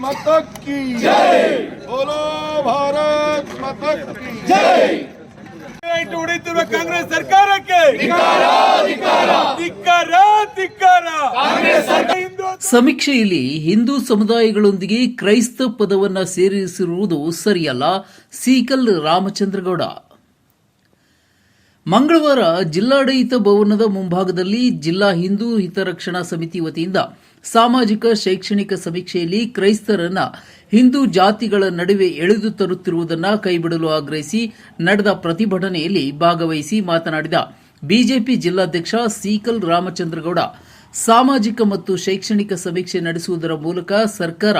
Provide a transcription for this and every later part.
माता की जय बोलो भारत माता की जय ಇಟ್ಟು ಹೊಡೆಯುತ್ತಿರುವ ಕಾಂಗ್ರೆಸ್ ಸರ್ಕಾರಕ್ಕೆ ಧಿಕ್ಕಾರ ಧಿಕ್ಕಾರ ಹಿಂದೂ ಸಮೀಕ್ಷೆಯಲ್ಲಿ ಹಿಂದೂ ಸಮುದಾಯಗಳೊಂದಿಗೆ ಕ್ರೈಸ್ತ ಪದವನ್ನ ಸೇರಿಸಿರುವುದು ಸರಿಯಲ್ಲ ಸೀಕಲ್ ರಾಮಚಂದ್ರಗೌಡ ಮಂಗಳವಾರ ಜಿಲ್ಲಾಡಳಿತ ಭವನದ ಮುಂಭಾಗದಲ್ಲಿ ಜಿಲ್ಲಾ ಹಿಂದೂ ಹಿತರಕ್ಷಣಾ ಸಮಿತಿ ವತಿಯಿಂದ ಸಾಮಾಜಿಕ ಶೈಕ್ಷಣಿಕ ಸಮೀಕ್ಷೆಯಲ್ಲಿ ಕ್ರೈಸ್ತರನ್ನ ಹಿಂದೂ ಜಾತಿಗಳ ನಡುವೆ ಎಳೆದು ತರುತ್ತಿರುವುದನ್ನು ಕೈಬಿಡಲು ಆಗ್ರಹಿಸಿ ನಡೆದ ಪ್ರತಿಭಟನೆಯಲ್ಲಿ ಭಾಗವಹಿಸಿ ಮಾತನಾಡಿದ ಬಿಜೆಪಿ ಜಿಲ್ಲಾಧ್ಯಕ್ಷ ಸೀಕಲ್ ರಾಮಚಂದ್ರಗೌಡ. ಸಾಮಾಜಿಕ ಮತ್ತು ಶೈಕ್ಷಣಿಕ ಸಮೀಕ್ಷೆ ನಡೆಸುವುದರ ಮೂಲಕ ಸರ್ಕಾರ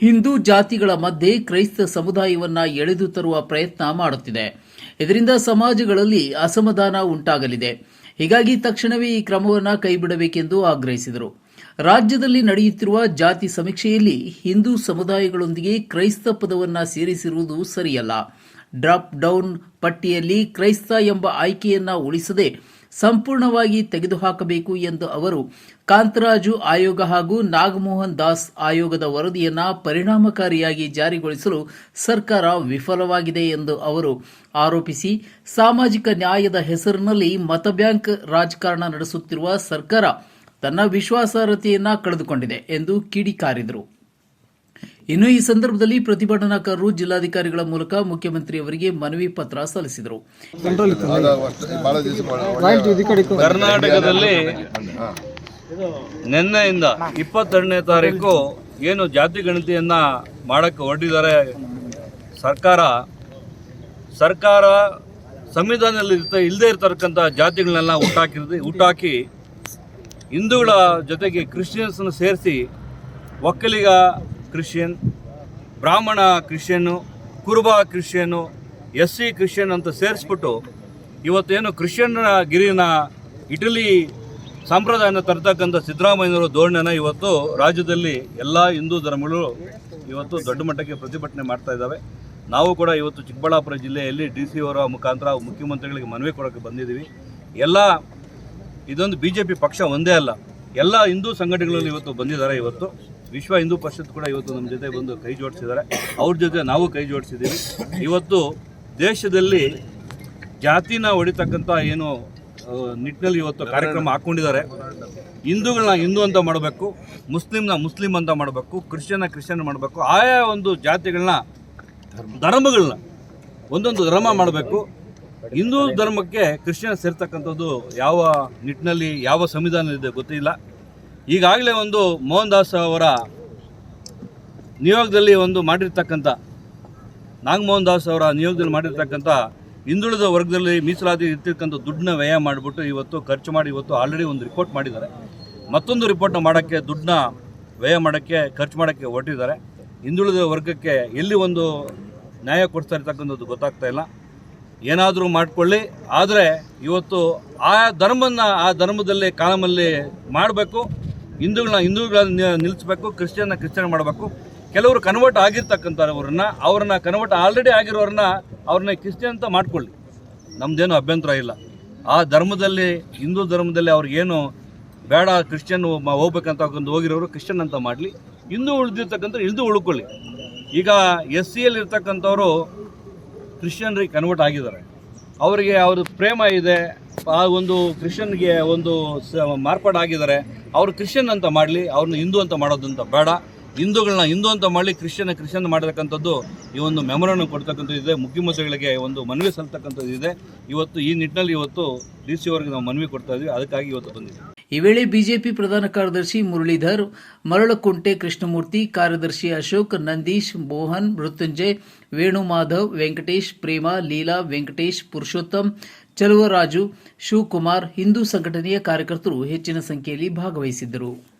ಹಿಂದೂ ಜಾತಿಗಳ ಮಧ್ಯೆ ಕ್ರೈಸ್ತ ಸಮುದಾಯವನ್ನು ಎಳೆದು ತರುವ ಪ್ರಯತ್ನ ಮಾಡುತ್ತಿದೆ. ಇದರಿಂದ ಸಮಾಜಗಳಲ್ಲಿ ಅಸಮಾಧಾನ ಉಂಟಾಗಲಿದೆ. ಹೀಗಾಗಿ ತಕ್ಷಣವೇ ಈ ಕ್ರಮವನ್ನು ಕೈಬಿಡಬೇಕೆಂದು ಆಗ್ರಹಿಸಿದರು. ರಾಜ್ಯದಲ್ಲಿ ನಡೆಯುತ್ತಿರುವ ಜಾತಿ ಸಮೀಕ್ಷೆಯಲ್ಲಿ ಹಿಂದೂ ಸಮುದಾಯಗಳೊಂದಿಗೆ ಕ್ರೈಸ್ತ ಪದವನ್ನು ಸೇರಿಸಿರುವುದು ಸರಿಯಲ್ಲ. ಡ್ರಾಪ್ ಡೌನ್ ಪಟ್ಟಿಯಲ್ಲಿ ಕ್ರೈಸ್ತ ಎಂಬ ಆಯ್ಕೆಯನ್ನು ಉಳಿಸದೆ ಸಂಪೂರ್ಣವಾಗಿ ತೆಗೆದುಹಾಕಬೇಕು ಎಂದು ಅವರು ಕಾಂತರಾಜು ಆಯೋಗ ಹಾಗೂ ನಾಗಮೋಹನ್ ದಾಸ್ ಆಯೋಗದ ವರದಿಯನ್ನು ಪರಿಣಾಮಕಾರಿಯಾಗಿ ಜಾರಿಗೊಳಿಸಲು ಸರ್ಕಾರ ವಿಫಲವಾಗಿದೆ ಎಂದು ಅವರು ಆರೋಪಿಸಿ, ಸಾಮಾಜಿಕ ನ್ಯಾಯದ ಹೆಸರಿನಲ್ಲಿ ಮತಬ್ಯಾಂಕ್ ರಾಜಕಾರಣ ನಡೆಸುತ್ತಿರುವ ಸರ್ಕಾರ ತನ್ನ ವಿಶ್ವಾಸಾರ್ಹತೆಯನ್ನ ಕಳೆದುಕೊಂಡಿದೆ ಎಂದು ಕಿಡಿಕಾರಿದರು. ಇನ್ನು ಈ ಸಂದರ್ಭದಲ್ಲಿ ಪ್ರತಿಭಟನಾಕಾರರು ಜಿಲ್ಲಾಧಿಕಾರಿಗಳ ಮೂಲಕ ಮುಖ್ಯಮಂತ್ರಿಯವರಿಗೆ ಮನವಿ ಪತ್ರ ಸಲ್ಲಿಸಿದರು. ಕರ್ನಾಟಕದಲ್ಲಿ ನಿನ್ನೆಯಿಂದ ಇಪ್ಪತ್ತೆರಡನೇ ತಾರೀಕು ಏನು ಜಾತಿ ಗಣತಿಯನ್ನ ಮಾಡಕ್ಕೆ ಹೊರಟಿದ್ದಾರೆ ಸರ್ಕಾರ ಸರ್ಕಾರ ಸಂವಿಧಾನದಲ್ಲಿ ಇರ್ತ ಇಲ್ಲದೆ ಇರ್ತಕ್ಕಂಥ ಜಾತಿಗಳನ್ನೆಲ್ಲ ಹುಟ್ಟಾಕಿರ್ದು ಹುಟ್ಟಾಕಿ ಹಿಂದೂಗಳ ಜೊತೆಗೆ ಕ್ರಿಶ್ಚಿಯನ್ಸನ್ನು ಸೇರಿಸಿ ಒಕ್ಕಲಿಗ ಕ್ರಿಶ್ಚಿಯನ್, ಬ್ರಾಹ್ಮಣ ಕ್ರಿಶ್ಚಿಯನ್ನು ಕುರುಬ ಕ್ರಿಶ್ಚಿಯನ್ನು ಎಸ್ ಸಿ ಕ್ರಿಶ್ಚಿಯನ್ ಅಂತ ಸೇರಿಸ್ಬಿಟ್ಟು ಇವತ್ತೇನು ಕ್ರಿಶ್ಚಿಯನ್ ಗಿರಿನ ಇಟಲಿ ಸಂಪ್ರದಾಯನ ತರ್ತಕ್ಕಂಥ ಸಿದ್ದರಾಮಯ್ಯನವರ ಧೋರಣೆನ ಇವತ್ತು ರಾಜ್ಯದಲ್ಲಿ ಎಲ್ಲ ಹಿಂದೂ ಧರ್ಮಗಳು ಇವತ್ತು ದೊಡ್ಡ ಮಟ್ಟಕ್ಕೆ ಪ್ರತಿಭಟನೆ ಮಾಡ್ತಾ ಇದ್ದಾವೆ. ನಾವು ಕೂಡ ಇವತ್ತು ಚಿಕ್ಕಬಳ್ಳಾಪುರ ಜಿಲ್ಲೆಯಲ್ಲಿ ಡಿ ಸಿ ಅವರ ಮುಖಾಂತರ ಮುಖ್ಯಮಂತ್ರಿಗಳಿಗೆ ಮನವಿ ಕೊಡೋಕ್ಕೆ ಬಂದಿದ್ದೀವಿ. ಎಲ್ಲ ಇದೊಂದು ಬಿ ಪಕ್ಷ ಒಂದೇ ಅಲ್ಲ, ಎಲ್ಲ ಹಿಂದೂ ಸಂಘಟನೆಗಳಲ್ಲಿ ಇವತ್ತು ಬಂದಿದ್ದಾರೆ ಇವತ್ತು. ವಿಶ್ವ ಹಿಂದೂ ಪರಿಷತ್ ಕೂಡ ಇವತ್ತು ನಮ್ಮ ಜೊತೆ ಬಂದು ಕೈ ಜೋಡಿಸಿದ್ದಾರೆ. ಅವ್ರ ಜೊತೆ ನಾವು ಕೈ ಜೋಡಿಸಿದ್ದೀವಿ. ಇವತ್ತು ದೇಶದಲ್ಲಿ ಜಾತಿನ ಹೊಡಿತಕ್ಕಂಥ ಏನು ನಿಟ್ಟಿನಲ್ಲಿ ಇವತ್ತು ಕಾರ್ಯಕ್ರಮ ಹಾಕ್ಕೊಂಡಿದ್ದಾರೆ ಹಿಂದೂಗಳನ್ನ ಹಿಂದೂ ಅಂತ ಮಾಡಬೇಕು, ಮುಸ್ಲಿಮ್ನ ಮುಸ್ಲಿಂ ಅಂತ ಮಾಡಬೇಕು, ಕ್ರಿಶ್ಚಿಯನ್ನ ಕ್ರಿಶ್ಚಿಯನ್ ಮಾಡಬೇಕು, ಆಯಾ ಒಂದು ಜಾತಿಗಳನ್ನ ಧರ್ಮಗಳನ್ನ ಒಂದೊಂದು ಧರ್ಮ ಮಾಡಬೇಕು. ಹಿಂದೂ ಧರ್ಮಕ್ಕೆ ಕ್ರಿಶ್ಚಿಯನ್ ಸೇರ್ತಕ್ಕಂಥದ್ದು ಯಾವ ನಿಟ್ಟಿನಲ್ಲಿ, ಯಾವ ಸಂವಿಧಾನ ಇದೆ ಗೊತ್ತಿಲ್ಲ. ಈಗಾಗಲೇ ಒಂದು ಮೋಹನ್ ದಾಸ್ ಅವರ ನಿಯೋಗದಲ್ಲಿ ಒಂದು ಮಾಡಿರ್ತಕ್ಕಂಥ ನಾಗಮೋಹನ್ ದಾಸ್ ಅವರ ನಿಯೋಗದಲ್ಲಿ ಮಾಡಿರ್ತಕ್ಕಂಥ ಹಿಂದುಳಿದ ವರ್ಗದಲ್ಲಿ ಮೀಸಲಾತಿ ಇರ್ತಕ್ಕಂಥ ದುಡ್ಡನ್ನ ವ್ಯಯ ಮಾಡಿಬಿಟ್ಟು ಇವತ್ತು ಖರ್ಚು ಮಾಡಿ ಇವತ್ತು ಆಲ್ರೆಡಿ ಒಂದು ರಿಪೋರ್ಟ್ ಮಾಡಿದ್ದಾರೆ. ಮತ್ತೊಂದು ರಿಪೋರ್ಟ್ನ ಮಾಡೋಕ್ಕೆ ದುಡ್ಡನ್ನ ವ್ಯಯ ಮಾಡೋಕ್ಕೆ, ಖರ್ಚು ಮಾಡೋಕ್ಕೆ ಹೊರಟಿದ್ದಾರೆ. ಹಿಂದುಳಿದ ವರ್ಗಕ್ಕೆ ಎಲ್ಲಿ ಒಂದು ನ್ಯಾಯ ಕೊಡ್ತಾ ಇರ್ತಕ್ಕಂಥದ್ದು ಗೊತ್ತಾಗ್ತಾ ಇಲ್ಲ. ಏನಾದರೂ ಮಾಡಿಕೊಳ್ಳಿ, ಆದರೆ ಇವತ್ತು ಆ ಧರ್ಮನ ಆ ಧರ್ಮದಲ್ಲಿ ಕಾಲಮಲ್ಲಿ ಮಾಡಬೇಕು. ಹಿಂದೂಗಳನ್ನ ಹಿಂದೂಗಳನ್ನ ನಿಲ್ಲಿಸ್ಬೇಕು ಕ್ರಿಶ್ಚಿಯನ್ನ ಕ್ರಿಶ್ಚಿಯನ್ ಮಾಡಬೇಕು. ಕೆಲವರು ಕನ್ವರ್ಟ್ ಆಗಿರ್ತಕ್ಕಂಥವ್ರನ್ನ, ಅವ್ರನ್ನ ಕನ್ವರ್ಟ್ ಆಲ್ರೆಡಿ ಆಗಿರೋರನ್ನ ಅವ್ರನ್ನ ಕ್ರಿಶ್ಚಿಯನ್ ಅಂತ ಮಾಡ್ಕೊಳ್ಳಿ. ನಮ್ಮದೇನು ಅಭ್ಯಂತರ ಇಲ್ಲ. ಆ ಧರ್ಮದಲ್ಲಿ, ಹಿಂದೂ ಧರ್ಮದಲ್ಲಿ ಅವ್ರಿಗೇನು ಬೇಡ ಕ್ರಿಶ್ಚಿಯನ್ ಹೋಗ್ಬೇಕಂತ ಹೋಗಿರೋರು ಕ್ರಿಶ್ಚಿಯನ್ ಅಂತ ಮಾಡಲಿ. ಹಿಂದೂ ಉಳಿದಿರ್ತಕ್ಕಂಥ ಹಿಂದೂ ಉಳ್ಕೊಳ್ಳಿ. ಈಗ ಎಸ್ ಸಿ ಎಲ್ ಇರ್ತಕ್ಕಂಥವ್ರು ಕ್ರಿಶ್ಚಿಯನ್ರಿಗೆ ಕನ್ವರ್ಟ್ ಆಗಿದ್ದಾರೆ. ಅವರಿಗೆ ಅವ್ರದ್ದು ಪ್ರೇಮ ಇದೆ ಆ ಒಂದು ಕ್ರಿಶ್ಚಿಯನ್ಗೆ ಒಂದು ಮಾರ್ಪಾಡಾಗಿದ್ದಾರೆ ಅವರು ಕ್ರಿಶ್ಚಿಯನ್ ಅಂತ ಮಾಡಲಿ ಅವ್ರನ್ನ ಹಿಂದೂ ಅಂತ ಮಾಡೋದಂತ ಬೇಡ. ಹಿಂದೂಗಳನ್ನ ಹಿಂದೂ ಅಂತ ಮಾಡಲಿ ಕ್ರಿಶ್ಚಿಯನ್ ಕ್ರಿಶ್ಚಿಯನ್ ಮಾಡತಕ್ಕಂಥದ್ದು ಈ ಒಂದು ಮೆಮೊರನ್ನು ಕೊಡ್ತಕ್ಕಂಥದ್ದು ಇದೆ, ಮುಖ್ಯಮಂತ್ರಿಗಳಿಗೆ ಒಂದು ಮನವಿ ಸಲ್ತಕ್ಕಂಥದ್ದು ಇದೆ. ಇವತ್ತು ಈ ನಿಟ್ಟಿನಲ್ಲಿ ಇವತ್ತು ಡಿ ಸಿ ನಾವು ಮನವಿ ಕೊಡ್ತಾ ಇದ್ವಿ, ಅದಕ್ಕಾಗಿ ಇವತ್ತು ಬಂದಿದ್ದೀವಿ. ಈ ವೇಳೆ ಬಿಜೆಪಿ ಪ್ರಧಾನ ಕಾರ್ಯದರ್ಶಿ ಮುರಳೀಧರ್, ಮರಳಕುಂಟೆ ಕೃಷ್ಣಮೂರ್ತಿ, ಕಾರ್ಯದರ್ಶಿ ಅಶೋಕ್, ನಂದೀಶ್ ಮೋಹನ್, ಮೃತ್ಯುಂಜಯ್, ವೇಣುಮಾಧವ್, ವೆಂಕಟೇಶ್ ಪ್ರೇಮ, ಲೀಲಾ, ವೆಂಕಟೇಶ್ ಪುರುಷೋತ್ತಮ್, ಚಲುವರಾಜು, ಶಿವಕುಮಾರ್ ಹಿಂದೂ ಸಂಘಟನೆಯ ಕಾರ್ಯಕರ್ತರು ಹೆಚ್ಚಿನ ಸಂಖ್ಯೆಯಲ್ಲಿ ಭಾಗವಹಿಸಿದ್ದರು.